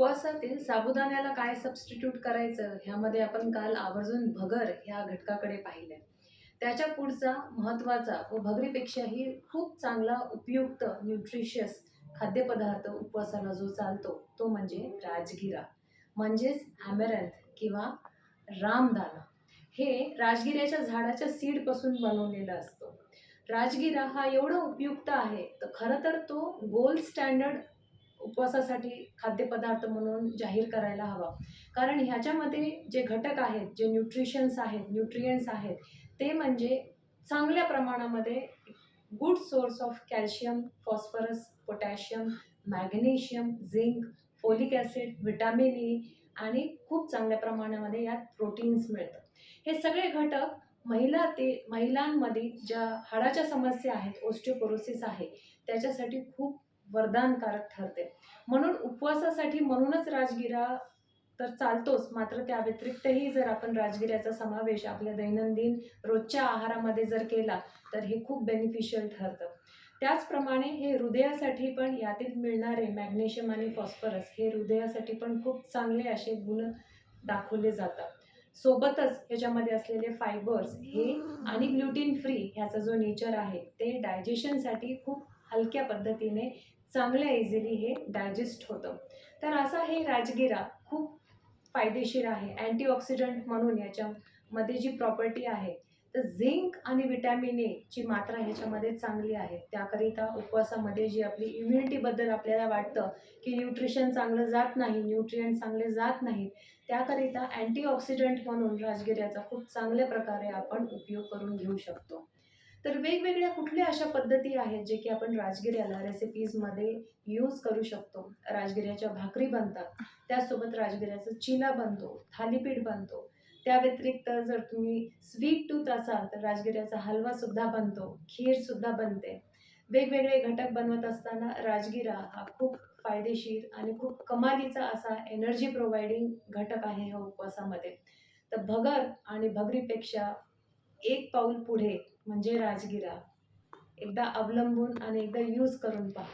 उपवासातील साबुदाण्याला काय सबस्टिट्यूट करायचं ह्यामध्ये आपण काल आवर्जून भगर ह्या घटकाकडे पाहिलं त्याच्या पुढचा महत्त्वाचा व भगरीपेक्षाही खूप चांगला उपयुक्त न्यूट्रिशियस खाद्यपदार्थ उपवासाला जो चालतो तो म्हणजे राजगिरा. म्हणजेच ॲमेरँथ किंवा रामदाना हे राजगिऱ्याच्या झाडाच्या सीडपासून बनवलेला असतो. राजगिरा हा एवढा उपयुक्त आहे तर खरं तर तो गोल्ड स्टँडर्ड उपवासासाठी खाद्यपदार्थ म्हणून जाहीर करायला हवा. कारण ह्याच्यामध्ये जे घटक आहेत जे न्यूट्रिशन्स आहेत न्यूट्रियंट्स आहेत ते म्हणजे चांगल्या प्रमाणामध्ये good source of calcium phosphorus potassium magnesium zinc folic acid vitamin E आणि खूप चांगल्या प्रमाणामध्ये यात प्रोटीन्स मिळतं हे सगळे घटक महिला ते महिलांमध्ये ज्या हाडाच्या समस्या आहेत ओस्टिओपोरोसिस आहे त्याच्यासाठी खूप वरदानकारक ठरते. म्हणून उपवासासाठी म्हणूनच राजगिरा तर चालतोच. मात्र त्या व्यतिरिक्तही जर आपण राजगिऱ्याचा समावेश आपल्या दैनंदिन रोजच्या आहारामध्ये जर केला तर हे खूप बेनिफिशियल ठरतं. त्याचप्रमाणे हे हृदयासाठी पण यातील मिळणारे मॅग्नेशियम आणि फॉस्फरस हे हृदयासाठी पण खूप चांगले असे गुण दाखवले जातात. सोबतच ह्याच्यामध्ये असलेले फायबर्स हे आणि ग्लुटीन फ्री ह्याचा जो नेचर आहे ते डायजेशनसाठी खूप हलक्या पद्धतीने चांगलं इझिली हे डायजेस्ट होतं. तर असा हे राजगिरा खूप फायदेशीर आहे. अँटीऑक्सिडंट म्हणून याच्यामध्ये जी प्रॉपर्टी आहे तर झिंक आणि विटॅमिन ए ची मात्रा ह्याच्यामध्ये चांगली आहे. त्याकरिता उपवासामध्ये जी आपली इम्युनिटीबद्दल आपल्याला वाटतं की न्यूट्रिशन चांगलं जात नाही न्यूट्रियंट चांगले जात नाहीत त्याकरिता अँटीऑक्सिडंट म्हणून राजगिऱ्याचा खूप चांगल्या प्रकारे आपण उपयोग करून घेऊ शकतो. तर वेगवेगळ्या कुठल्या अशा पद्धती आहेत जे की आपण राजगिऱ्याला रेसिपीजमध्ये यूज करू शकतो? राजगिऱ्याच्या भाकरी बनतात त्यासोबत राजगिऱ्याचा चिला बनतो थालीपीठ बनतो. त्या व्यतिरिक्त जर तुम्ही स्वीट टूथ असाल तर राजगिऱ्याचा हलवासुद्धा बनतो खीरसुद्धा बनते. वेगवेगळे घटक बनवत असताना राजगिरा हा खूप फायदेशीर आणि खूप कमालीचा असा एनर्जी प्रोव्हाइडिंग घटक आहे ह्या उपवासामध्ये. तर भगर आणि भगरीपेक्षा एक पाऊल पुढे म्हणजे राजगिरा. एकदा अवलंबून आणि एकदा यूज करून पहा.